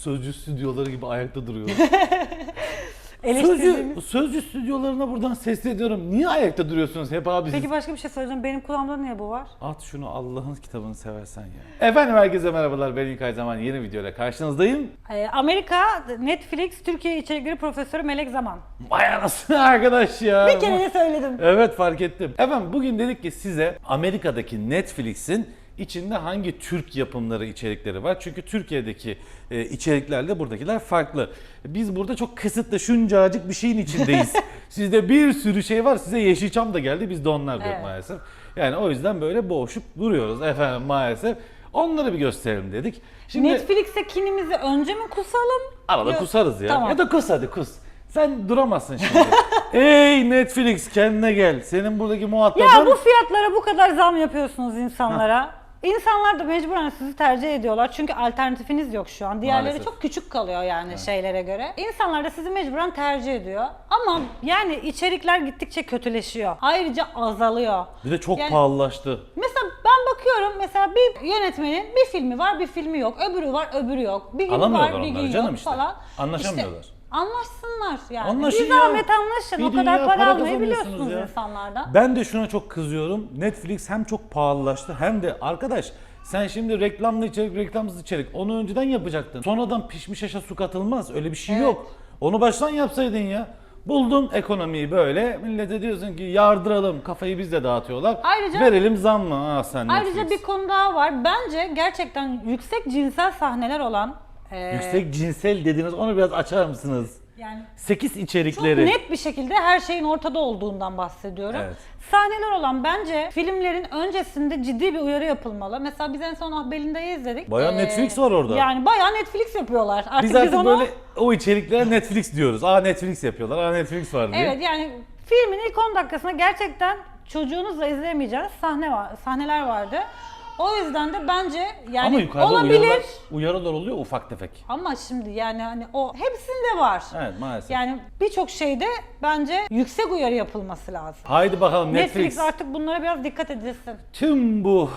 Sözcü stüdyoları gibi ayakta duruyoruz. Eleştirdiğimiz- Sözcü, sözcü stüdyolarına buradan sesleniyorum. Niye ayakta duruyorsunuz hep abi? siz? Peki başka bir şey söyleyeceğim. Benim kulağımda niye bu var? At şunu Allah'ın kitabını seversen ya. Efendim herkese merhabalar. Ben İlkay Zaman yeni videoyla karşınızdayım. Ee, Amerika Netflix Türkiye içerikleri profesörü Melek Zaman. Vay anasını arkadaş ya. Bir kere de söyledim. Evet fark ettim. Efendim bugün dedik ki size Amerika'daki Netflix'in içinde hangi Türk yapımları içerikleri var? Çünkü Türkiye'deki e, içeriklerle buradakiler farklı. Biz burada çok kısıtlı şuncacık bir şeyin içindeyiz. Sizde bir sürü şey var. Size Yeşilçam da geldi. Biz de onlar da yok Evet. maalesef. Yani o yüzden böyle boğuşup duruyoruz efendim maalesef. Onları bir gösterelim dedik. Şimdi Netflix'e kinimizi önce mi kusalım? arada Yok. kusarız ya. Tamam. Ya da kus hadi kus. Sen duramazsın şimdi. Ey Netflix kendine gel. Senin buradaki muhatabın... Ya bu fiyatlara bu kadar zam yapıyorsunuz insanlara. İnsanlar da mecburen sizi tercih ediyorlar çünkü alternatifiniz yok şu an. Diğerleri Maalesef. çok küçük kalıyor yani şeylere göre. İnsanlar da sizi mecburen tercih ediyor. Ama yani içerikler gittikçe kötüleşiyor. Ayrıca azalıyor. Bir de çok Yani- pahalılaştı. Mesela ben bakıyorum mesela bir yönetmenin bir filmi var bir filmi yok. Öbürü var öbürü yok. Bir gün Alamıyorlar var bir onları gün canım yok işte. falan. Anlaşamıyorlar. İşte anlaşsınlar yani. Anlaşın bir ya. zahmet anlaşın. Bir o kadar para, para almayı kazanıyorsunuz biliyorsunuz ya. insanlardan. Ben de şuna çok kızıyorum. Netflix hem çok pahalılaştı hem de arkadaş sen şimdi reklamlı içerik, reklamsız içerik onu önceden yapacaktın. Sonradan pişmiş aşa su katılmaz. Öyle bir şey Evet. yok. Onu baştan yapsaydın ya. Buldun ekonomiyi böyle. Millete diyorsun ki yardıralım. Kafayı biz de dağıtıyorlar. Ayrıca- Verelim zam mı? Ah sen Ayrıca Netflix. bir konu daha var. Bence gerçekten yüksek cinsel sahneler olan e, Yüksek cinsel dediniz onu biraz açar mısınız? yani 8 çok içerikleri. net bir şekilde her şeyin ortada olduğundan bahsediyorum. Evet. Sahneler olan bence filmlerin öncesinde ciddi bir uyarı yapılmalı. Mesela biz en son Ah Belinda'yı izledik. Bayağı Netflix var orada. Yani bayağı Netflix yapıyorlar. Artık Biz biz, artık onu böyle o içeriklere Netflix diyoruz. Aa Netflix yapıyorlar. Aa Netflix var diye. Evet yani filmin ilk 10 dakikasında gerçekten çocuğunuzla izleyemeyeceğiniz sahne var, sahneler vardı. O yüzden de bence yani Ama yukarıda olabilir. uyarılar, uyarılar oluyor ufak tefek. Ama şimdi yani hani o hepsinde var. Evet maalesef. Yani birçok şeyde bence yüksek uyarı yapılması lazım. Haydi bakalım Netflix, Netflix. artık bunlara biraz dikkat edilsin. Tüm bu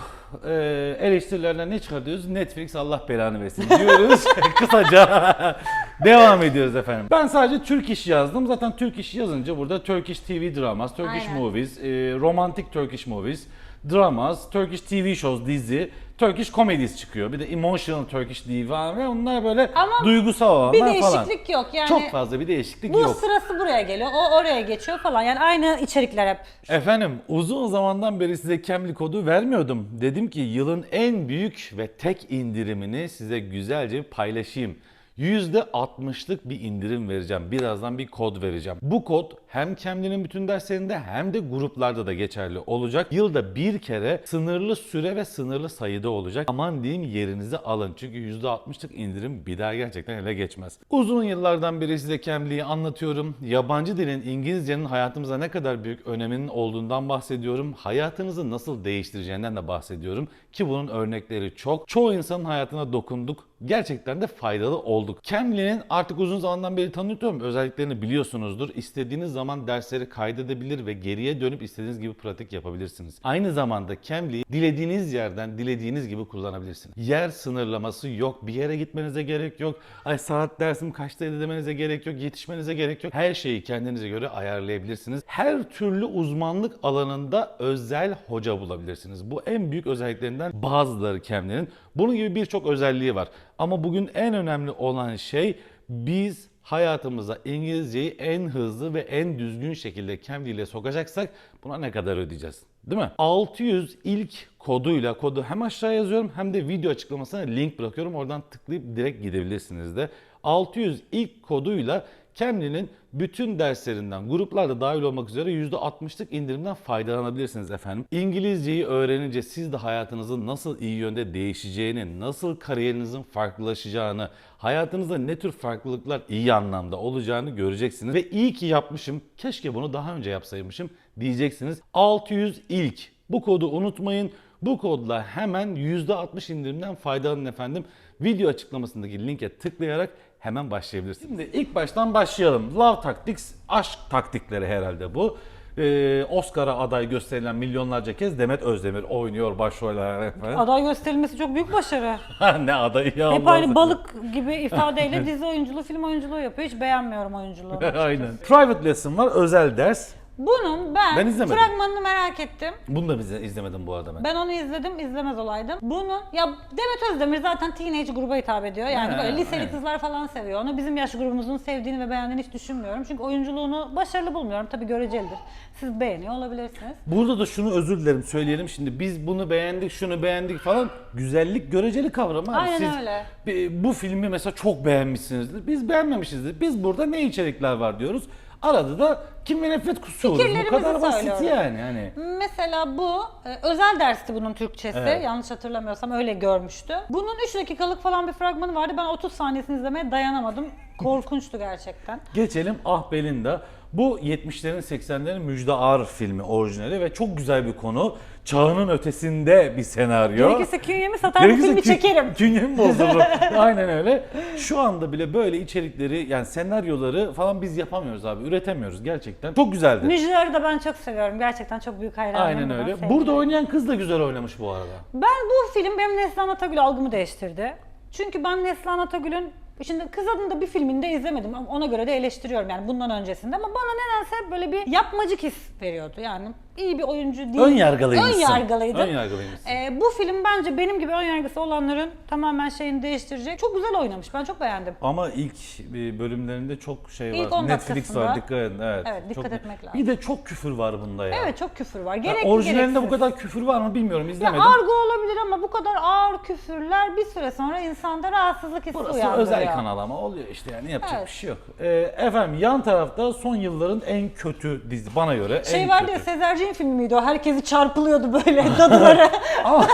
e, eleştirilerden ne çıkartıyoruz? Netflix Allah belanı versin diyoruz. Kısaca devam ediyoruz efendim. Ben sadece Türk iş yazdım. Zaten Türk iş yazınca burada Turkish TV dramas, Turkish Aynen. movies, e, romantic Turkish movies, dramas, Turkish TV shows dizi, Turkish comedies çıkıyor. Bir de emotional Turkish falan ve onlar böyle Ama duygusal olanlar Bir falan. değişiklik yok yani. Çok fazla bir değişiklik Bu yok. sırası buraya geliyor, o oraya geçiyor falan. Yani aynı içerikler hep. Efendim uzun zamandan beri size Kemli kodu vermiyordum. Dedim ki yılın en büyük ve tek indirimini size güzelce paylaşayım. %60'lık bir indirim vereceğim. Birazdan bir kod vereceğim. Bu kod hem Kemli'nin bütün derslerinde hem de gruplarda da geçerli olacak. Yılda bir kere sınırlı süre ve sınırlı sayıda olacak. Aman diyeyim yerinizi alın. Çünkü %60'lık indirim bir daha gerçekten ele geçmez. Uzun yıllardan beri size Cambly'i anlatıyorum. Yabancı dilin İngilizcenin hayatımıza ne kadar büyük öneminin olduğundan bahsediyorum. Hayatınızı nasıl değiştireceğinden de bahsediyorum. Ki bunun örnekleri çok. Çoğu insanın hayatına dokunduk. Gerçekten de faydalı olduk. Cambly'nin artık uzun zamandan beri tanıtıyorum. Özelliklerini biliyorsunuzdur. İstediğiniz zaman dersleri kaydedebilir ve geriye dönüp istediğiniz gibi pratik yapabilirsiniz. Aynı zamanda Cambly'i dilediğiniz yerden dilediğiniz gibi kullanabilirsiniz. Yer sınırlaması yok. Bir yere gitmenize gerek yok. Ay saat dersim kaçtaydı demenize gerek yok. Yetişmenize gerek yok. Her şeyi kendinize göre ayarlayabilirsiniz. Her türlü uzmanlık alanında özel hoca bulabilirsiniz. Bu en büyük özelliklerinden bazıları Cambly'nin. Bunun gibi birçok özelliği var. Ama bugün en önemli olan şey biz hayatımıza İngilizceyi en hızlı ve en düzgün şekilde Cambly ile sokacaksak buna ne kadar ödeyeceğiz? Değil mi? 600 ilk koduyla kodu hem aşağı yazıyorum hem de video açıklamasına link bırakıyorum. Oradan tıklayıp direkt gidebilirsiniz de. 600 ilk koduyla Cambly'nin bütün derslerinden gruplarda dahil olmak üzere %60'lık indirimden faydalanabilirsiniz efendim. İngilizceyi öğrenince siz de hayatınızın nasıl iyi yönde değişeceğini, nasıl kariyerinizin farklılaşacağını, hayatınızda ne tür farklılıklar iyi anlamda olacağını göreceksiniz. Ve iyi ki yapmışım, keşke bunu daha önce yapsaymışım diyeceksiniz. 600 ilk. Bu kodu unutmayın. Bu kodla hemen %60 indirimden faydalanın efendim. Video açıklamasındaki linke tıklayarak hemen başlayabilirsiniz. Şimdi ilk baştan başlayalım. Love Tactics, aşk taktikleri herhalde bu. Ee, Oscar'a aday gösterilen milyonlarca kez Demet Özdemir oynuyor başroller. Aday gösterilmesi çok büyük başarı. ne adayı ya Hep aynı balık gibi ifadeyle dizi oyunculuğu, film oyunculuğu yapıyor. Hiç beğenmiyorum oyunculuğunu. Aynen. Private lesson var, özel ders. Bunun ben, Ben izlemedim. fragmanını merak ettim. Bunu da bize izlemedim bu arada ben. Ben onu izledim, izlemez olaydım. Bunu, ya Demet Özdemir zaten teenage gruba hitap ediyor. Yani böyle liseli aynen. kızlar falan seviyor. Onu bizim yaş grubumuzun sevdiğini ve beğendiğini hiç düşünmüyorum. Çünkü oyunculuğunu başarılı bulmuyorum. Tabii görecelidir. Siz beğeniyor olabilirsiniz. Burada da şunu özür dilerim söyleyelim şimdi biz bunu beğendik şunu beğendik falan güzellik göreceli kavram abi. Aynen Siz öyle. bi- bu filmi mesela çok beğenmişsinizdir biz beğenmemişizdir biz burada ne içerikler var diyoruz. Arada da kim ve nefret kusuyoruz bu Fikirlerimizi kadar basit söylüyorum. yani hani. Mesela bu e, özel dersti bunun Türkçesi. Evet. Yanlış hatırlamıyorsam öyle görmüştü. Bunun 3 dakikalık falan bir fragmanı vardı. Ben 30 saniyesini izlemeye dayanamadım. Korkunçtu gerçekten. Geçelim Ah Belinda. Bu 70'lerin 80'lerin Müjde Ar filmi orijinali ve çok güzel bir konu. Çağının ötesinde bir senaryo. Gerekirse künyemi satar Gerekirse filmi kü- çekerim. Künyemi bozdururum. Aynen öyle. Şu anda bile böyle içerikleri yani senaryoları falan biz yapamıyoruz abi. Üretemiyoruz gerçekten. Çok güzeldi. Müjdeleri de ben çok seviyorum. Gerçekten çok büyük hayranıyım. Aynen öyle. Burada oynayan kız da güzel oynamış bu arada. Ben bu film benim Neslihan Atagül algımı değiştirdi. Çünkü ben Neslihan Atagül'ün Şimdi Kız Adında bir filminde izlemedim ama ona göre de eleştiriyorum yani bundan öncesinde ama bana nedense böyle bir yapmacık his veriyordu yani iyi bir oyuncu değil. Ön yargılıymışsın. Ön yargılıydım. Ön yargılıymışsın. Ee, bu film bence benim gibi ön yargısı olanların tamamen şeyini değiştirecek. Çok güzel oynamış ben çok beğendim. Ama ilk bir bölümlerinde çok şey var. İlk on Netflix dakikasında- var dikkat edin. Evet, Evet, dikkat çok- etmek lazım. Bir de çok küfür var bunda ya. Evet çok küfür var. Ya Gerekli orijinalinde bu gereksiz. kadar küfür var mı bilmiyorum Ya izlemedim. argo olabilir ama bu kadar ağır küfürler bir süre sonra insanda rahatsızlık hissi Burası uyandırıyor. özel kanal ama oluyor işte yani yapacak Evet. bir şey yok. Ee, efendim yan tarafta son yılların en kötü dizi bana göre Şey en vardı ya kötü. Sezerci'nin filmi miydi o? Herkesi çarpılıyordu böyle dadılara. Ama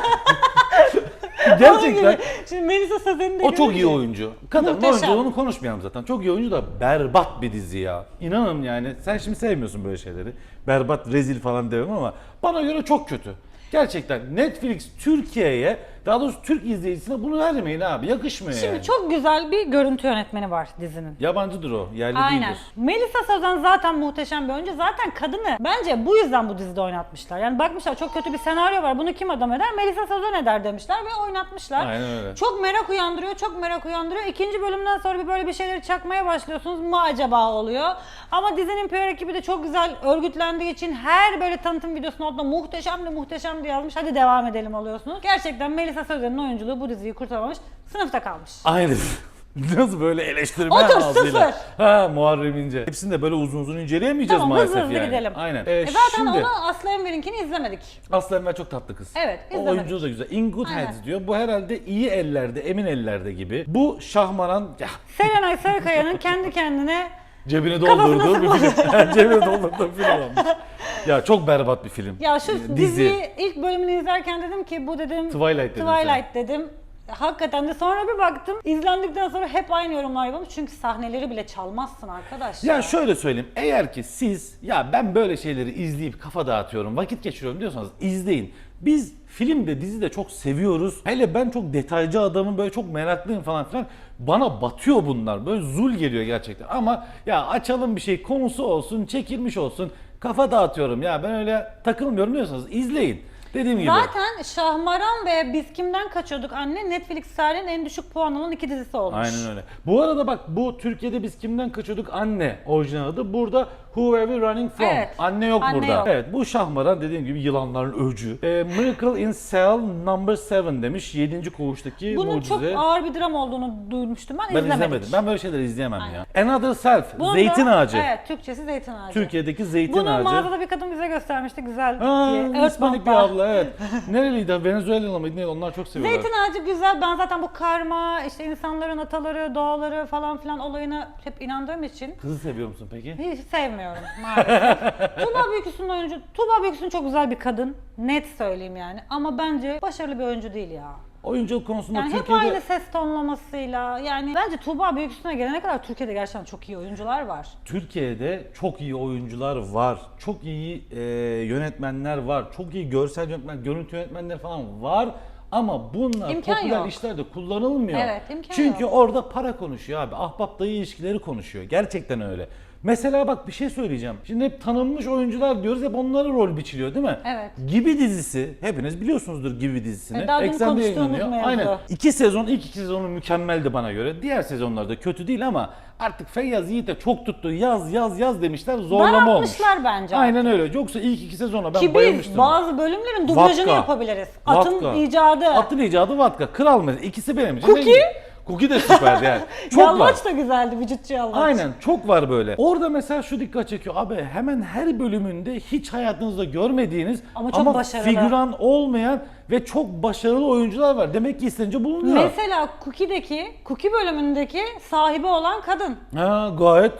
gerçekten. Şimdi Melisa Sezer'in de o çok iyi görünce- oyuncu. Kadın Muhteşem. oyunculuğunu konuşmayalım zaten. Çok iyi oyuncu da berbat bir dizi ya. İnanın yani sen şimdi sevmiyorsun böyle şeyleri. Berbat, rezil falan demem ama bana göre çok kötü. Gerçekten Netflix Türkiye'ye daha doğrusu Türk izleyicisine bunu vermeyin abi. Yakışmıyor Şimdi yani. çok güzel bir görüntü yönetmeni var dizinin. Yabancıdır o. Yerli Aynen. değildir. Melisa Sözen zaten muhteşem bir oyuncu. Zaten kadını bence bu yüzden bu dizide oynatmışlar. Yani bakmışlar çok kötü bir senaryo var. Bunu kim adam eder? Melisa Sözen eder demişler ve oynatmışlar. Aynen öyle. Çok merak uyandırıyor, çok merak uyandırıyor. İkinci bölümden sonra bir böyle bir şeyleri çakmaya başlıyorsunuz. Mu acaba oluyor. Ama dizinin PR ekibi de çok güzel örgütlendiği için her böyle tanıtım videosunun altında muhteşem de muhteşem de yazmış. Hadi devam edelim oluyorsunuz. Gerçekten Melisa Sözen'in oyunculuğu bu diziyi kurtarmamış. Sınıfta kalmış. Aynen. Nasıl böyle eleştirme Otur, ağzıyla. sıfır. Ha Muharrem İnce. Hepsini de böyle uzun uzun inceleyemeyeceğiz Tamam maalesef hızlı hızlı yani. gidelim. Aynen. Ee, E zaten şimdi onu Aslı Enver'inkini izlemedik. Aslı Enver çok tatlı kız. Evet, O izlemedik. oyuncu da güzel. In Good Aynen. Hands diyor. Bu herhalde iyi ellerde, emin ellerde gibi. Bu şahmaran ya, Serenay Sarıkaya'nın kendi kendine cebine doldurduğu bir film. cebine doldurduğu film olmuş. Ya çok berbat bir film. ya şu Dizi. diziyi ilk bölümünü izlerken dedim ki bu dedim Twilight dedin Twilight dedim. Hakikaten de sonra bir baktım izlendikten sonra hep aynı yorumlar yapılmış çünkü sahneleri bile çalmazsın arkadaş. Ya şöyle söyleyeyim. Eğer ki siz ya ben böyle şeyleri izleyip kafa dağıtıyorum, vakit geçiriyorum diyorsanız izleyin. Biz filmde, dizide çok seviyoruz. Hele ben çok detaycı adamım, böyle çok meraklıyım falan filan. Bana batıyor bunlar. Böyle zul geliyor gerçekten. Ama ya açalım bir şey, konusu olsun, çekilmiş olsun. Kafa dağıtıyorum ya ben öyle takılmıyorum diyorsanız izleyin. Dediğim gibi. Zaten Şahmaran ve Biz Kimden Kaçıyorduk Anne Netflix tarihinin en düşük puan alan iki dizisi olmuş. Aynen öyle. Bu arada bak bu Türkiye'de biz kimden kaçıyorduk? Anne orijinal adı. Burada Who Are We Running From? Evet. Anne yok Anne burada. yok. Evet bu Şahmaran dediğim gibi yılanların öcü. Ee, Miracle in Cell Number 7 demiş. 7. koğuştaki Bunun mucize. çok ağır bir dram olduğunu duymuştum ben, ben izlemedik. izlemedim. Ben böyle şeyleri izleyemem Aynen. ya. Another Self. Bunun da- Zeytin ağacı. Evet Türkçesi Zeytin Ağacı. Türkiye'deki zeytin Bunu ağacı. mağazada bir kadın bize göstermişti güzel Aa, diye. Bir abla evet. Nereliydi? Venezuelalı mıydı? Ne? Onlar çok seviyorlar. Zeytin ağacı güzel. Ben zaten bu karma, işte insanların ataları, doğaları falan filan olayına hep inandığım için Kızı seviyor musun peki? hiç sevmiyorum maalesef. Tuğba Büyüküstü'nün oyuncu, Tuğba Büyüküstü çok güzel bir kadın. Net söyleyeyim yani. Ama bence başarılı bir oyuncu değil ya. Oyunculuk konusunda Yani hep Türkiye'de... aynı ses tonlamasıyla. Yani bence Tuğba Büyüküstü'ne gelene kadar Türkiye'de gerçekten çok iyi oyuncular var. Türkiye'de çok iyi oyuncular var. Çok iyi e, yönetmenler var. Çok iyi görsel yönetmen, görüntü yönetmenleri falan var. Ama bunlar İmkan popüler yok. işlerde kullanılmıyor. Evet, imkan Çünkü yok. orada para konuşuyor abi. Ahbap dayı ilişkileri konuşuyor. Gerçekten öyle. Mesela bak bir şey söyleyeceğim. Şimdi hep tanınmış oyuncular diyoruz hep onlara rol biçiliyor değil mi? Evet. Gibi dizisi hepiniz biliyorsunuzdur Gibi dizisini. Evet, daha dün Eksende konuştuğumuz yayınlanıyor. mevzu. Aynen. İki sezon, ilk iki sezonu mükemmeldi bana göre. Diğer sezonlar da kötü değil ama artık Feyyaz Yiğit'e çok tuttu. Yaz yaz yaz demişler. Zorlama olmuş. Daraltmışlar bence. Aynen öyle. Yoksa ilk iki sezona ben Ki bayılmıştım. biz bazı bölümlerin dublajını Vatka. yapabiliriz. Atın Vatka. icadı. Atın icadı Vatka. Kral mı? İkisi benim için. Cookie? Cookie de süperdi yani. Çok var. Yalvaç da güzeldi vücutçu yalvaç. Aynen çok var böyle. Orada mesela şu dikkat çekiyor. Abi hemen her bölümünde hiç hayatınızda görmediğiniz Ama çok başarılı. figüran olmayan ve çok başarılı oyuncular var. Demek ki istenince bulunuyor. Mesela Cookie'deki, Cookie bölümündeki sahibi olan kadın. Ha, gayet.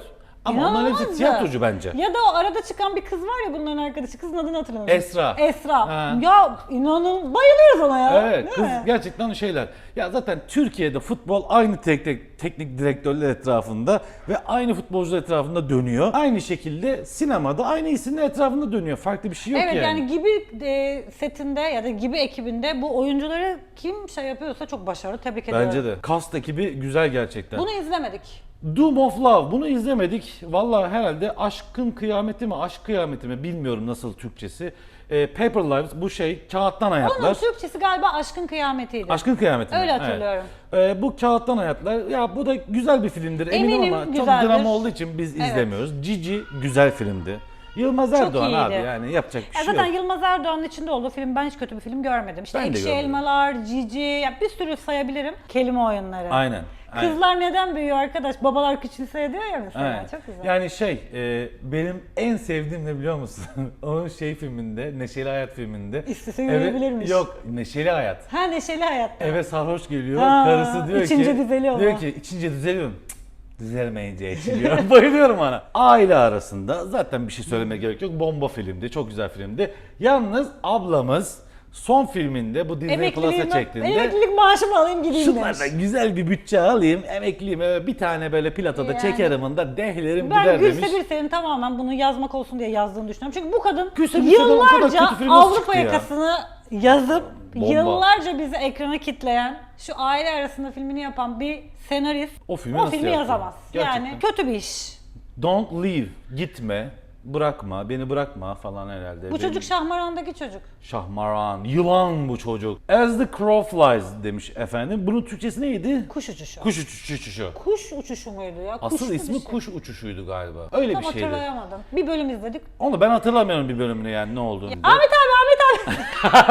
Ama onların hepsi İnanılmazdı. tiyatrocu bence. Ya da o arada çıkan bir kız var ya bunların arkadaşı. Kızın adını hatırlamıyorum. Esra. Esra. Ha. Ya inanın bayılıyoruz ona ya. Evet Değil kız mi? gerçekten şeyler. Ya zaten Türkiye'de futbol aynı tek tek teknik direktörler etrafında ve aynı futbolcular etrafında dönüyor. Aynı şekilde sinemada aynı isimler etrafında dönüyor. Farklı bir şey yok Evet yani. yani. gibi e, setinde ya da gibi ekibinde bu oyuncuları kim şey yapıyorsa çok başarılı. Tebrik ediyorum. Bence de. Cast ekibi güzel gerçekten. Bunu izlemedik. Doom of Love bunu izlemedik. Vallahi herhalde aşkın kıyameti mi, aşk kıyameti mi bilmiyorum nasıl Türkçesi. Ee, Paper Lives bu şey kağıttan Onun hayatlar. Türkçesi galiba Aşkın Kıyametiydi. Aşkın kıyameti mi? Öyle Evet. hatırlıyorum. Ee, bu kağıttan hayatlar ya bu da güzel bir filmdir eminim, Eminim ama çok güzeldir. drama olduğu için biz Evet. izlemiyoruz. Cici güzel filmdi. Yılmaz Çok Erdoğan abi yani yapacak bir Ya şey zaten yok. Yılmaz Erdoğan'ın içinde olduğu film ben hiç kötü bir film görmedim. İşte Ben Ekşi. Elmalar, Cici, ya bir sürü sayabilirim. Kelime oyunları. Aynen. Aynen. Kızlar neden büyüyor arkadaş? Babalar küçülse diyor ya mesela. Evet. Çok güzel. Yani şey e, benim en sevdiğim ne biliyor musun? Onun şey filminde Neşeli Hayat filminde. İstese yürüyebilirmiş. Yok Neşeli Hayat. Ha neşeli hayatta. Eve sarhoş geliyor. Ha, karısı diyor içince ki düzeliyor diyor ki içince düzeliyor mu? Cık, Düzelmeyince içiliyor. Bayılıyorum ona. Aile arasında zaten bir şey söylemeye gerek yok. Bomba filmdi. Çok güzel filmdi. Yalnız ablamız son filminde bu Disney Plus'a çektiğinde emeklilik maaşımı alayım gideyim demiş. şunlardan güzel bir bütçe alayım, emekliyim, eve bir tane böyle platada Yani. çekerim da dehlerim Ben gider Gülse demiş. Birsel'in tamamen bunu yazmak olsun diye yazdığını düşünüyorum. Çünkü bu kadın Gülse yıllarca Avrupa ya? yakasını yazıp Bomba. yıllarca bizi ekrana kitleyen, şu aile arasında filmini yapan bir senarist O filmi o filmi yazamaz. Gerçekten. Yani kötü bir iş. Don't leave, gitme, bırakma, beni bırakma falan herhalde. Bu Benim- çocuk Şahmaran'daki çocuk. Şahmaran, yılan bu çocuk. As the crow flies demiş efendim. Bunun Türkçesi neydi? Kuş uçuşu. Kuş uçuşu. Kuş uçuşu muydu ya? Asıl Kuşlu bir ismi şey. kuş uçuşuydu galiba. Öyle Tam bir şeydi. hatırlayamadım. Bir bölüm izledik. Onu ben hatırlamıyorum bir bölümünü yani ne olduğunu. Ahmet abi Ahmet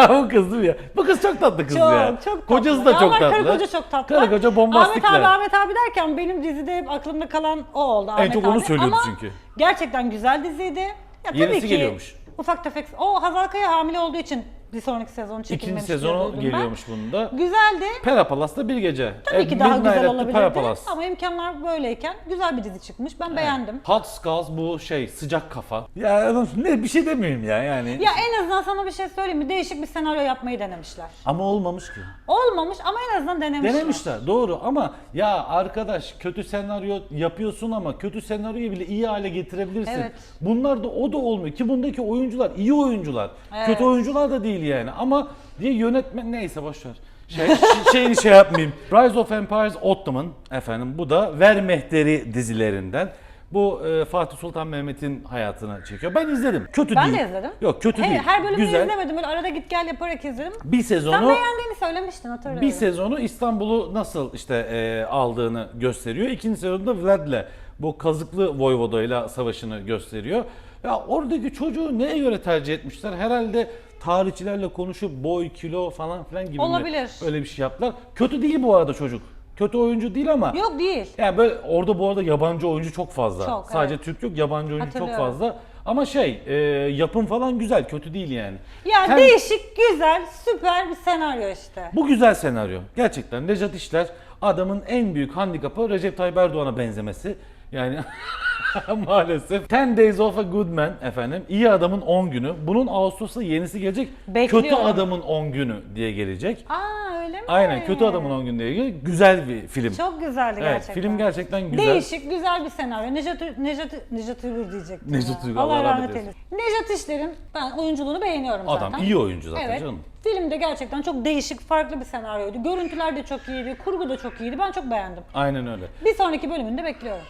abi. bu kız değil mi ya? Bu kız çok tatlı kız Çok ya. çok tatlı. Kocası da Ya çok ama tatlı. Karı koca çok tatlı. Karı koca bombastikler. Ahmet abi Ahmet abi derken benim dizide hep aklımda kalan o oldu Ahmet çok onu abi. söylüyordu Ama çünkü. Gerçekten güzel diziydi. Ya tabii Yenisi ki geliyormuş. Ufak tefek. O Hazal Kaya hamile olduğu için bir sonraki sezon İkinci çekilmemiş sezonu diye duydum ben. geliyormuş bunun da. Güzeldi. Pera Palas'ta bir gece. Tabii E, ki daha güzel olabilirdi. Ama imkanlar böyleyken güzel bir dizi çıkmış. Ben beğendim. Hot Skulls bu şey sıcak kafa. Ya ne bir şey demiyorum ya yani. Ya en azından sana bir şey söyleyeyim mi? Değişik bir senaryo yapmayı denemişler. Ama olmamış ki. Olmamış ama en azından denemişler. Denemişler doğru ama ya arkadaş kötü senaryo yapıyorsun ama kötü senaryoyu bile iyi hale getirebilirsin. Evet. Bunlar da o da olmuyor ki bundaki oyuncular iyi oyuncular. Evet. Kötü oyuncular da değil yani ama diye yönetmen neyse boş ver. Şey, ş- şeyini şey yapmayayım. Rise of Empires Ottoman efendim bu da Ver Mehteri dizilerinden. Bu e, Fatih Sultan Mehmet'in hayatını çekiyor. Ben izledim. Kötü Ben değil. de izledim. Yok kötü He, değil. her bölümünü Güzel. izlemedim. Böyle arada git gel yaparak izledim. Bir Sen sezonu beğendiğini söylemiştin hatırlıyorum. bir sezonu İstanbul'u nasıl işte e, aldığını gösteriyor. İkinci sezonda Vlad'le bu kazıklı Voyvoda'yla savaşını gösteriyor. Ya oradaki çocuğu neye göre tercih etmişler? Herhalde tarihçilerle konuşup boy, kilo falan filan gibi Olabilir. öyle bir şey yaptılar. Kötü değil bu arada çocuk. Kötü oyuncu değil ama Yok değil. yani böyle orada bu arada yabancı oyuncu çok fazla. Çok, Sadece evet. Türk yok, yabancı oyuncu çok Hatırlıyorum. fazla. Ama şey, e, yapım falan güzel, kötü değil yani. Ya Hem- değişik, güzel, süper bir senaryo işte. bu güzel senaryo. Gerçekten Nejat İşler adamın en büyük handikapı Recep Tayyip Erdoğan'a benzemesi. Yani maalesef. 10 Days of a Good Man efendim. iyi adamın 10 günü. Bunun Ağustos'ta yenisi gelecek. Bekliyorum. Kötü adamın 10 günü diye gelecek. Aa öyle mi? Aynen kötü adamın 10 günü diye gelecek. Güzel bir film. Çok güzeldi evet, gerçekten. film gerçekten güzel. Değişik, güzel bir senaryo. Nejat, Nejat, Nejat Uygur diyecektim Nejat ya. Uygur, Allah, Allah rahmet eylesin. Nejat İşler'in ben oyunculuğunu beğeniyorum Adam zaten. iyi oyuncu zaten evet. canım. Filmde gerçekten çok değişik, farklı bir senaryoydu. Görüntüler de çok iyiydi, kurgu da çok iyiydi. Ben çok beğendim. Aynen öyle. Bir sonraki bölümünde bekliyorum.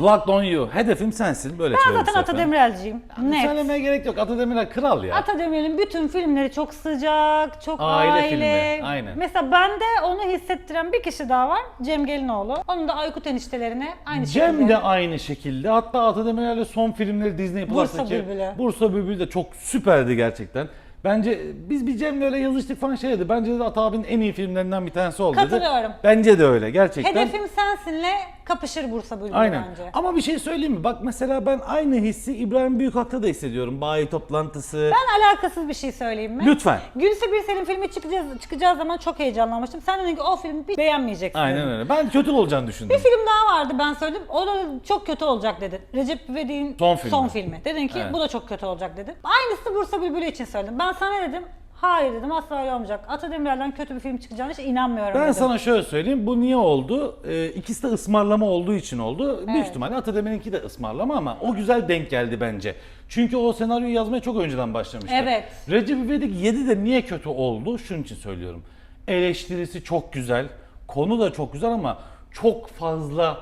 Locked on you. Hedefim sensin. Böyle Ben zaten Ata. Demirel'ciyim. Net. Söylemeye gerek yok. Ata Demirel kral ya. Ata Demirel'in bütün filmleri çok sıcak, çok Aile aile. filmi, aynen. Mesela bende onu hissettiren bir kişi daha var. Cem Gelinoğlu. Onun da Aykut eniştelerine aynı Cem şekilde. de aynı şekilde. Hatta Ata Demirel'le son filmleri Disney Bursa Plus'taki Bülbülü. Bursa Bülbülü de çok süperdi gerçekten. Bence biz bir Cem'le öyle yazıştık falan şey dedi. Bence de Ata abinin en iyi filmlerinden bir tanesi oldu dedi. Katılıyorum. Bence de öyle gerçekten. Hedefim sensinle kapışır Bursa Bülbülü Aynen. bence. Ama bir şey söyleyeyim mi? Bak mesela ben aynı hissi İbrahim Büyükak'ta da hissediyorum. Bayi toplantısı. Ben alakasız bir şey söyleyeyim mi? Lütfen. Gülse Birsel'in filmi çıkacağız, çıkacağı zaman çok heyecanlanmıştım. Sen dedin ki o filmi bir beğenmeyeceksin. Aynen öyle. Ben kötü olacağını düşündüm. Bir film daha vardı ben söyledim. O da çok kötü olacak dedin. Recep İvedik'in Son filmi. Dedin ki Evet. bu da çok kötü olacak dedin. Aynısı Bursa Bülbülü için söyledim. Ben sana dedim hayır dedim asla öyle olmayacak. Ata Demirer'den kötü bir film çıkacağına hiç inanmıyorum Ben dedim. sana şöyle söyleyeyim. Bu niye oldu? Ee, ikisi de ısmarlama olduğu için oldu. Büyük ihtimalle Atademir'inki de ısmarlama ama o güzel denk geldi bence. Çünkü o senaryoyu yazmaya çok önceden başlamıştı. Evet. Recep İvedik 7 de niye kötü oldu? Şunun için söylüyorum. Eleştirisi çok güzel. Konu da çok güzel ama çok fazla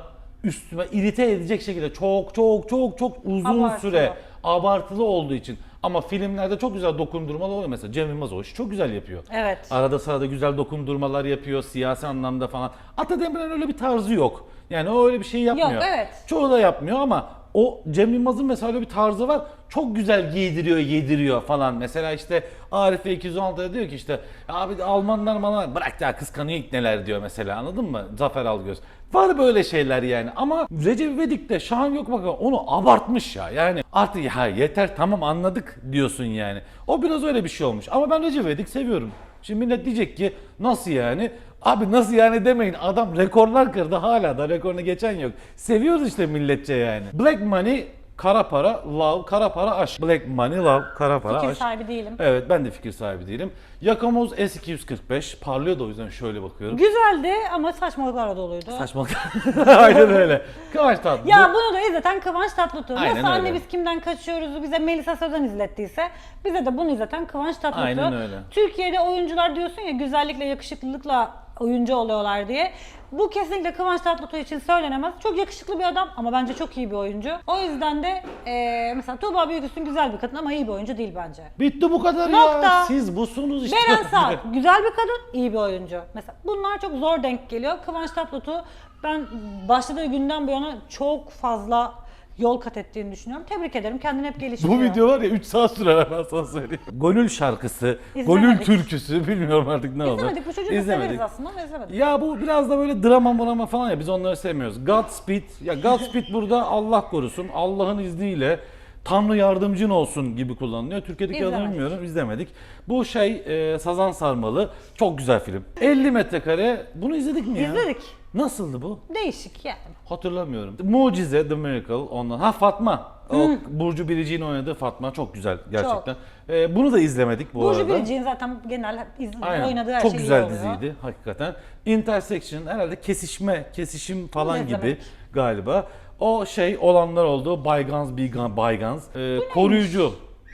üstüme irite edecek şekilde çok çok çok çok uzun Abartılı. süre abartılı olduğu için ama filmlerde çok güzel dokundurmalar oluyor mesela Cem Yılmaz o işi çok güzel yapıyor. Evet. Arada sırada güzel dokundurmalar yapıyor siyasi anlamda falan. Ata Demirer'in öyle bir tarzı yok. Yani o öyle bir şey yapmıyor. Yok, evet. Çoğu da yapmıyor ama o Cem Yılmaz'ın mesela bir tarzı var. Çok güzel giydiriyor, yediriyor falan. Mesela işte Arife 216'da diyor ki işte abi Almanlar bana bırak ya kıskanıyor neler diyor mesela anladın mı? Zafer Algöz. Var böyle şeyler yani ama Recep İvedik'te Şahan Gökbakan onu abartmış ya. Yani artık ya yeter tamam anladık diyorsun yani. O biraz öyle bir şey olmuş. Ama ben Recep İvedik seviyorum. Şimdi millet diyecek ki nasıl yani? Abi nasıl yani demeyin adam rekorlar kırdı hala da rekorunu geçen yok. Seviyoruz işte milletçe yani. Black Money kara para, love, kara para, aşk. Black Money, love, kara para, Fikir aşk. sahibi değilim. Evet ben de fikir sahibi değilim. Yakamoz S245 parlıyor da o yüzden şöyle bakıyorum. Güzeldi ama saçmalıklarla doluydu. Saçmalık. Aynen öyle. Kıvanç Tatlı. Ya bunu da izleten Kıvanç Tatlıtuğ. Aynen Nasıl anne öyle. biz kimden kaçıyoruz bize Melisa Sözen izlettiyse bize de bunu izleten Kıvanç Tatlıtuğ. Aynen öyle. Türkiye'de oyuncular diyorsun ya güzellikle yakışıklılıkla oyuncu oluyorlar diye. Bu kesinlikle Kıvanç Tatlıtuğ için söylenemez. Çok yakışıklı bir adam ama bence çok iyi bir oyuncu. O yüzden de eee, mesela Tuğba Büyüküstün güzel bir kadın ama iyi bir oyuncu değil bence. Bitti bu kadar Nokta. ya. Siz busunuz işte. Beren Saat güzel bir kadın, iyi bir oyuncu. Mesela bunlar çok zor denk geliyor. Kıvanç Tatlıtuğ ben başladığı günden bu yana çok fazla yol kat ettiğini düşünüyorum. Tebrik ederim. Kendini hep geliştiriyor. Bu video var ya 3 saat sürer ben sana söyleyeyim. Gönül şarkısı, İzlemedik. Gönül türküsü bilmiyorum artık ne oldu. İzlemedik. Bu çocuğu da severiz aslında ama izlemedik. Ya bu biraz da böyle drama mrama falan ya biz onları sevmiyoruz. Godspeed, ya Godspeed burada Allah korusun, Allah'ın izniyle Tanrı yardımcın olsun gibi kullanılıyor. Türkiye'deki adını İzlemedik. bilmiyorum, izlemedik. Bu şey e, Sazan Sarmalı, çok güzel film. 50 metrekare, bunu izledik mi ya? İzledik. Nasıldı bu? Değişik yani. Hatırlamıyorum. Mucize, The Miracle ondan. Ha Fatma. O Burcu Biricik'in oynadığı Fatma çok güzel gerçekten. E, bunu da izlemedik bu Burcu arada. Biricik'in zaten genel iz- Aynen. oynadığı her Çok şey iyi güzel oluyor. diziydi hakikaten. Intersection herhalde kesişme, kesişim falan gibi izlemedik. galiba. O şey olanlar oldu. Bygones, Bygones, Bygones. Ee, koruyucu.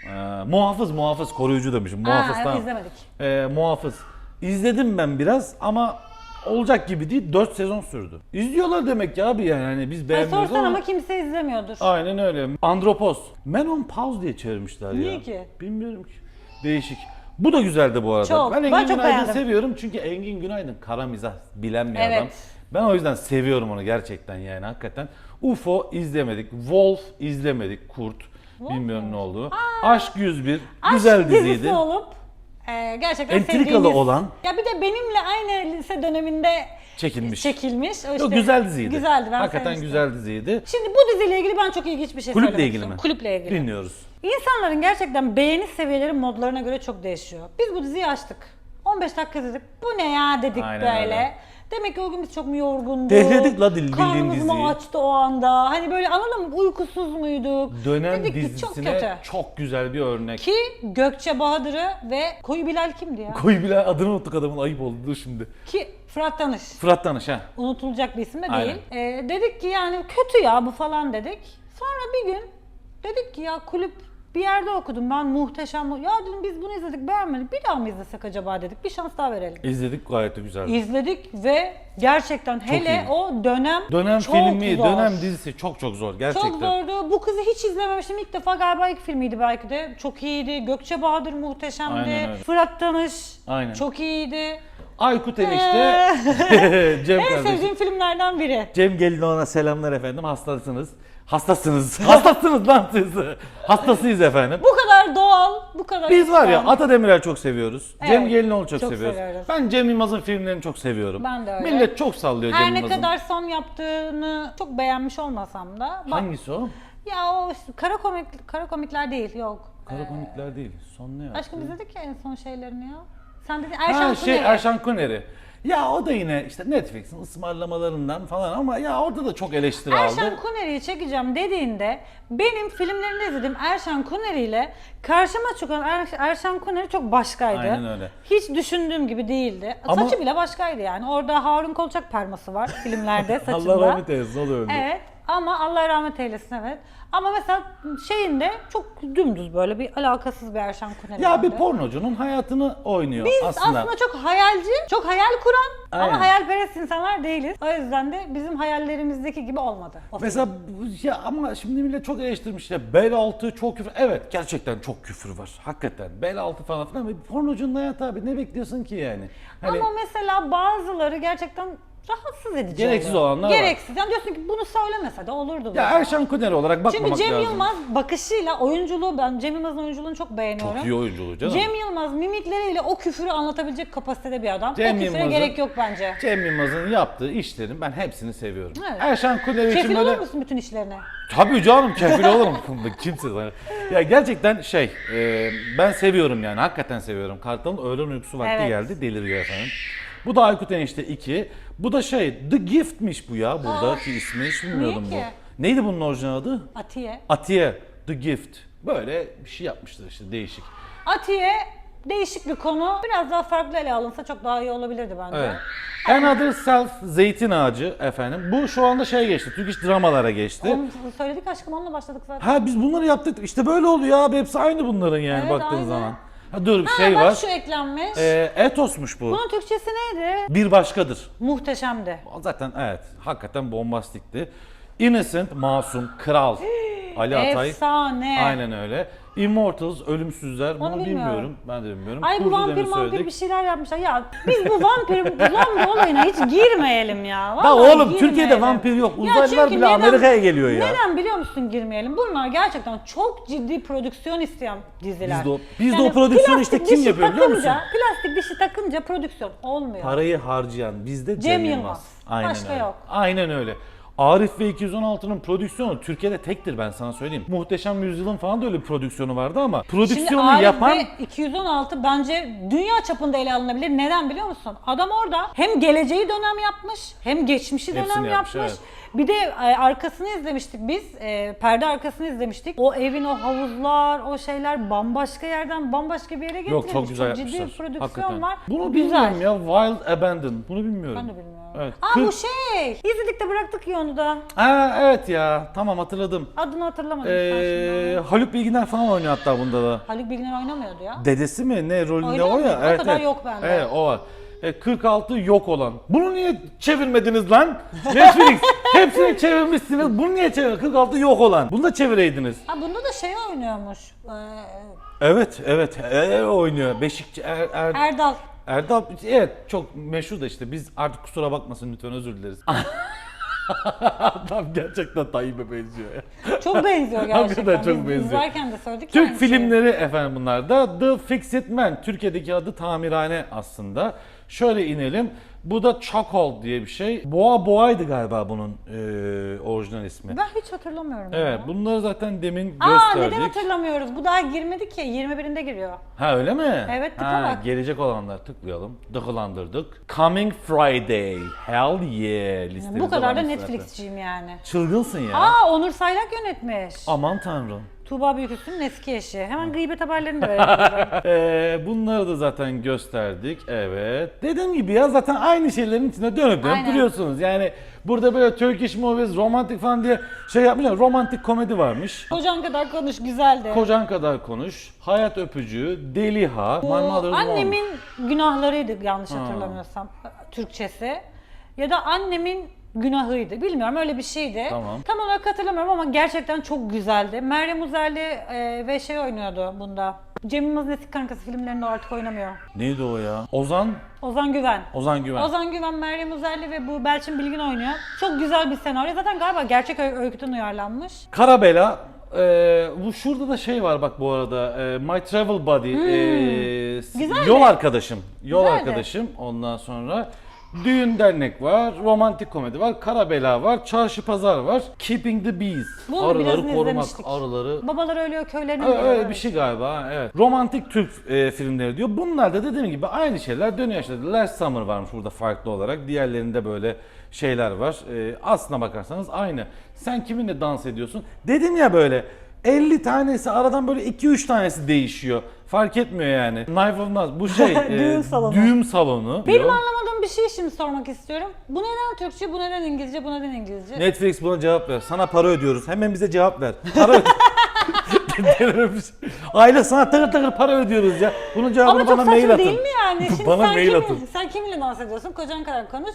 Ee, muhafız, muhafız, koruyucu demişim. Muhafız evet, tamam. izlemedik. Ee, muhafız. İzledim ben biraz ama olacak gibi değil. 4 sezon sürdü. İzliyorlar demek ki abi yani. Hani biz Ay, beğenmiyoruz sorsan ama. ama kimse izlemiyordur. Aynen öyle. Andropos. Men on Pause diye çevirmişler ya. Niye ki? Bilmiyorum ki. Değişik. Bu da güzeldi bu arada. Çok. Ben Ben Engin çok Günaydın'ı beğendim. seviyorum çünkü Engin Günaydın kara mizah bilen bir Evet. adam. Ben o yüzden seviyorum onu gerçekten yani hakikaten. UFO izlemedik. Wolf izlemedik. Kurt. Bilmiyorum ne olduğu. Aşk 101 güzel Aşk diziydi. dizisi olup e, gerçekten Entrikalı sevdiğimiz- olan. Ya bir de benimle aynı lise döneminde Çekilmiş. çekilmiş. O Yok, işte- güzel diziydi. Güzeldi ben Hakikaten sevmiştim. güzel diziydi. Şimdi bu diziyle ilgili ben çok ilginç bir şey Kulüple söylemek ilgili mi? Kulüple ilgili. Dinliyoruz. İnsanların gerçekten beğeni seviyeleri modlarına göre çok değişiyor. Biz bu diziyi açtık. 15 dakika dedik. Bu ne ya dedik Aynen böyle. öyle. Demek ki o gün biz çok mu yorgunduk? Dehledik la dil- bildiğin Karnımız diziyi. mı açtı o anda? Hani böyle anladın mı? Uykusuz muyduk? Dönem dedik ki çok dizisine kötü. çok güzel bir örnek. Ki Gökçe Bahadır'ı ve Koyu Bilal kimdi ya? Koy bile adını unuttuk adamın ayıp oldu dur şimdi. Ki Fırat Tanış. Fırat Tanış ha. Unutulacak bir isim de Aynen. değil. Ee, dedik ki yani kötü ya bu falan dedik. Sonra bir gün dedik ki ya kulüp Bir yerde okudum ben muhteşem. Ya dedim biz bunu izledik beğenmedik. Bir daha mı izlesek acaba dedik. Bir şans daha verelim. İzledik gayet de güzel. İzledik ve gerçekten hele iyi. o dönem Dönem çok filmi, zor. dönem dizisi çok çok zor gerçekten. Çok zordu. Bu kızı hiç izlememiştim. İlk defa galiba ilk filmiydi belki de. Çok iyiydi. Gökçe Bahadır muhteşemdi. Aynen öyle. Fırat Tanış Aynen. çok iyiydi. Aykut enişte, Cem En kardeşim. sevdiğim filmlerden biri. Cem Gelinoğlu'na selamlar efendim. Hastasınız. Hastasınız. Hastasınız lan siz. Hastasıyız efendim. Bu kadar doğal, bu kadar Biz var ya. Ata Demirer'i çok seviyoruz. Cem Evet, Gelinoğlu çok, çok seviyoruz. seviyoruz. Ben Cem Yılmaz'ın filmlerini çok seviyorum. Ben de öyle. Millet çok sallıyor Cem Her ne Yılmaz'ın. kadar son yaptığını çok beğenmiş olmasam da. bak- Hangisi o? Ya o kara komik kara komikler değil yok. Kara komikler değil. Son ne yaptı? Aşkım izledik ya en son şeylerini ya. Sen dedin Ha Erşan şey Kuneri. Erşan Kuneri. Ya o da yine işte Netflix'in ısmarlamalarından falan ama ya orada da çok eleştiri Erşan aldı. Kuneri'yi çekeceğim dediğinde benim filmlerini izledim Erşan Kuneri ile karşıma çıkan Er- Erşan Kuneri çok başkaydı. Aynen öyle. Hiç düşündüğüm gibi değildi. Ama- Saçı bile başkaydı yani. Orada Harun Kolçak perması var filmlerde saçında. Allah rahmet eylesin o da öldü. Evet ama Allah rahmet eylesin evet. Ama mesela şeyinde çok dümdüz böyle bir alakasız bir Erşan Kuneri Ya bir vardı. pornocunun hayatını oynuyor Biz aslında. aslında. çok hayalci, çok hayal kuran Aynen. ama hayalperest insanlar değiliz. O yüzden de bizim hayallerimizdeki gibi olmadı. o. Mesela bu- ya ama şimdi millet çok eleştirmiş ya bel altı çok küfür. Evet gerçekten çok küfür var. Hakikaten bel altı falan filan. Ama pornocunun hayatı abi ne bekliyorsun ki yani? Hani Ama mesela bazıları gerçekten rahatsız edici Gereksiz oluyor. olanlar var. Gereksiz. Yani diyorsun ki bunu söylemese de olurdu. ya Erşan Kuneri olarak bakmamak Çünkü Cem lazım. Yılmaz bakışıyla oyunculuğu ben Cem Yılmaz'ın oyunculuğunu çok beğeniyorum. çok iyi oyunculuğu canım. Cem Yılmaz mimikleriyle o küfürü anlatabilecek kapasitede bir adam. Cem o küfüre Yılmaz'ın- gerek yok bence. Cem Yılmaz'ın yaptığı işlerin ben hepsini seviyorum. Evet. Erşan Kuneri için Kefil böyle... olur musun bütün işlerine? Tabii canım kefil olurum. Kimse sana. Ya gerçekten şey e, ben seviyorum yani hakikaten seviyorum. Kartal'ın öğlen uykusu vakti Evet. geldi deliriyor efendim. Bu da Aykut Enişte 2. Bu da şey The Gift'miş bu ya buradaki ismi hiç bilmiyordum niye ki? bu. Neydi bunun orijinal adı? Atiye. Atiye The Gift. Böyle bir şey yapmışlar işte değişik. Atiye değişik bir konu. Biraz daha farklı ele alınsa çok daha iyi olabilirdi bence. Evet. Another Self Zeytin Ağacı efendim. Bu şu anda şey geçti. Türk iş dramalara geçti. Onu söyledik aşkım onunla başladık zaten. Ha biz bunları yaptık. İşte böyle oluyor abi. Hepsi aynı bunların yani Evet, baktığın aynı. zaman. Ha dur bir Ha, şey bak var. şu eklenmiş. Ee, etosmuş bu. Bunun Türkçesi neydi? Bir başkadır. Muhteşemdi. Zaten evet hakikaten bombastikti. Innocent, masum, kral. Ali Atay. Efsane. Aynen öyle. Immortals, ölümsüzler. Bunu bilmiyorum. bilmiyorum. Ben de bilmiyorum. Ay bu Kurdu vampir demin vampir söyledik. bir şeyler yapmışlar. Ya biz bu vampir zombi olayına hiç girmeyelim ya. Ya Vallahi oğlum girmeyelim. Türkiye'de vampir yok. Ya Uzaylılar çünkü bile Amerika'ya geliyor ya. Neden biliyor musun girmeyelim? Bunlar gerçekten çok ciddi prodüksiyon isteyen diziler. Biz de o- biz de o prodüksiyonu işte plastik kim dişi yapıyor biliyor musun? takınca- Plastik dişi takınca prodüksiyon olmuyor. Parayı harcayan bizde Cem, Cem Yılmaz. Yılmaz. Aynen Başka öyle. yok. Aynen öyle. Arif ve 216'nın prodüksiyonu Türkiye'de tektir ben sana söyleyeyim. Muhteşem Yüzyılın falan da öyle bir prodüksiyonu vardı ama prodüksiyonu Arif yapan ve 216 bence dünya çapında ele alınabilir. Neden biliyor musun? Adam orada hem geleceği dönem yapmış hem geçmişi Hepsini dönem yapmış, yapmış. evet. Bir de e, arkasını izlemiştik biz. e, perde arkasını izlemiştik. O evin o havuzlar, o şeyler bambaşka yerden bambaşka bir yere getirilmiş. Yok çok güzel ciddi yapmışlar. bir prodüksiyon Hakikaten. var. Bunu Bu güzel. bilmiyorum ya Wild Abandon. Bunu bilmiyorum. Ben de bilmiyorum. Evet. Aa Kırk- bu şey. İzledik de bıraktık ya onu da. Ha, evet ya tamam hatırladım. Adını hatırlamadım. sen Ee, şimdi. Haluk Bilginer falan oynuyor hatta bunda da. Haluk Bilginer oynamıyordu ya. Dedesi mi ne rolünde o ya? O evet, kadar yok bende. Evet o var. E, 46 yok olan. Bunu niye çevirmediniz lan? Netflix. Hepsini çevirmişsiniz. Bunu niye çevir? 46 yok olan. Bunu da çevireydiniz. Ha bunda da şey oynuyormuş. Ee, Evet, evet. E, oynuyor. Beşikçi er, er, Erdal. Erdal evet çok meşhur da işte biz artık kusura bakmasın lütfen özür dileriz. Adam gerçekten Tayyip'e benziyor ya. Çok benziyor gerçekten. Hakikaten çok Biz benziyor. izlerken de söyledik. Türk aynı şeyi. filmleri efendim bunlar da The Fixit Man. Türkiye'deki adı Tamirhane aslında. Şöyle inelim. Bu da Chokehold diye bir şey. Boğa Boğa'ydı galiba bunun e, orijinal ismi. Ben hiç hatırlamıyorum. Evet ya. bunları zaten demin Aa gösterdik. neden hatırlamıyoruz? Bu daha girmedi ki. 21'inde giriyor. Ha öyle mi? Evet, tıkla ha, bak. Gelecek olanlar tıklayalım. Tıklandırdık. Coming Friday. Hell yeah listemizde Bu kadar da varmış Netflix'ciyim yani. Çılgınsın ya. Aa Onur Saylak yönetmiş. Aman tanrım. Tuğba Büyüküstü'nün eski eşi. Hemen gıybet haberlerini de verelim. Ee, bunları da zaten gösterdik. Evet. Dediğim gibi ya zaten aynı şeylerin içinde dönüp dönüp Aynen. duruyorsunuz. Yani Burada böyle Turkish movies, romantik falan diye şey yapmışlar. Romantik komedi varmış. Kocan kadar konuş güzeldi. Kocan kadar konuş, hayat öpücüğü, deliha, Bu My Mother's annemin günahlarıydı yanlış hatırlamıyorsam Türkçesi. Ya da annemin günahıydı. Bilmiyorum öyle bir şeydi. Tamam. Tam olarak hatırlamıyorum ama gerçekten çok güzeldi. Meryem Uzerli e, ve şey oynuyordu bunda. Cem Yılmaz'ın eski kankası filmlerinde artık oynamıyor. Neydi o ya? Ozan, Ozan Güven. Ozan Güven. Ozan Güven, Meryem Uzerli ve bu Belçin Bilgin oynuyor. Çok güzel bir senaryo. Zaten galiba gerçek öy- öyküden uyarlanmış. Karabela, e, bu şurada da şey var bak bu arada. e, My Travel Buddy, e, Hmm. Güzeldi. yol arkadaşım. Yol Güzeldi. arkadaşım. Ondan sonra düğün dernek var, romantik komedi var, Karabela var, çarşı pazar var, Keeping the Bees. Bunu arıları korumak, izlemiştik. arıları Babalar ölüyor, köylerine Öyle, gidiyor. öyle bir şey galiba ha, evet. Romantik Türk e, filmleri diyor. Bunlar da dediğim gibi aynı şeyler dönüyor işte. Last Summer varmış burada farklı olarak. Diğerlerinde böyle şeyler var. E, aslına bakarsanız aynı. Sen kiminle dans ediyorsun? Dedim ya böyle 50 tanesi aradan böyle 2-3 tanesi değişiyor. Fark etmiyor yani. Knife of Naz bu şey e, Düğün salonu. düğün salonu. Benim diyor. anlamadığım bir şey şimdi sormak istiyorum. Bu neden Türkçe, bu neden İngilizce, bu neden İngilizce? Netflix buna cevap ver. Sana para ödüyoruz. Hemen bize cevap ver. Para öde-. Aile sana takır takır para ödüyoruz ya. Bunun cevabını Ama çok bana mail saçma atın. değil mi yani? Şimdi Bana sen, mail kimin, atın. sen kiminle dans ediyorsun? Kocan kadar konuş.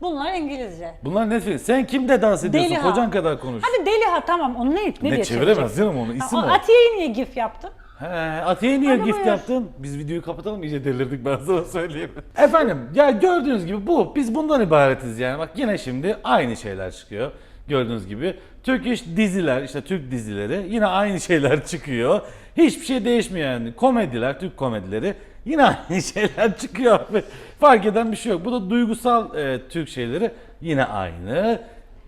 Bunlar İngilizce. Bunlar Netflix. Sen kimde dans ediyorsun? Deliha. Kocan kadar konuş. Hadi deli ha tamam onu ne, ne, ne diye çeviremez çevireceksin? canım onu. İsim o. o Atiye'yi niye gif yaptın? He, Atiye niye Hadi gift buyur. yaptın? Biz videoyu kapatalım iyice delirdik ben sana söyleyeyim. Efendim ya gördüğünüz gibi bu. Biz bundan ibaretiz yani. Bak yine şimdi aynı şeyler çıkıyor. Gördüğünüz gibi. Türk iş diziler işte Türk dizileri yine aynı şeyler çıkıyor. Hiçbir şey değişmiyor yani. Komediler, Türk komedileri yine aynı şeyler çıkıyor. Fark eden bir şey yok. Bu da duygusal e, Türk şeyleri yine aynı.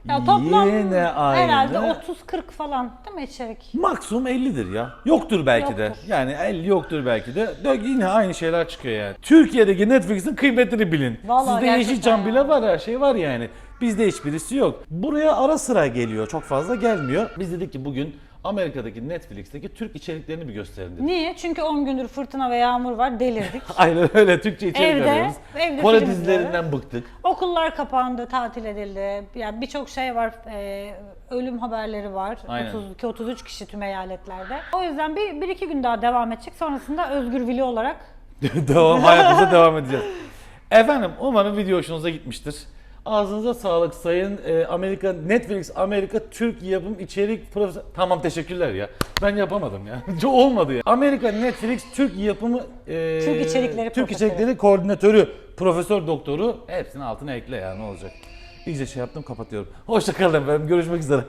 Ya toplam yine aynı. herhalde 30-40 falan değil mi içerik? Maksimum 50'dir ya. Yoktur belki de. Yoktur. Yani 50 yoktur belki de. Dö- Yine aynı şeyler çıkıyor yani. Türkiye'deki Netflix'in kıymetini bilin. Vallahi Sizde Yeşilçam ya. bile var her şey var yani. Bizde hiçbirisi yok. Buraya ara sıra geliyor. Çok fazla gelmiyor. Biz dedik ki bugün Amerika'daki Netflix'teki Türk içeriklerini bir gösterelim dedik. Niye? Çünkü 10 gündür fırtına ve yağmur var delirdik. Aynen öyle Türkçe içerik Evde, arıyoruz. evde Kore film dizilerinden bıktık. Okullar kapandı, tatil edildi. Yani birçok şey var. e, ölüm haberleri var. Aynen. 32 33 kişi tüm eyaletlerde. O yüzden bir, bir iki gün daha devam edecek. Sonrasında Özgür Vili olarak devam hayatımıza devam edeceğiz. Efendim umarım video hoşunuza gitmiştir. Ağzınıza sağlık sayın e, Amerika Netflix Amerika Türk yapım içerik profesör. Tamam teşekkürler ya. Ben yapamadım ya. Olmadı ya. Amerika Netflix Türk yapımı e, Türk içerikleri Türk profesörü. içerikleri koordinatörü, profesör doktoru hepsini altına ekle ya ne olacak. İyice şey yaptım kapatıyorum. Hoşçakalın efendim. Görüşmek üzere.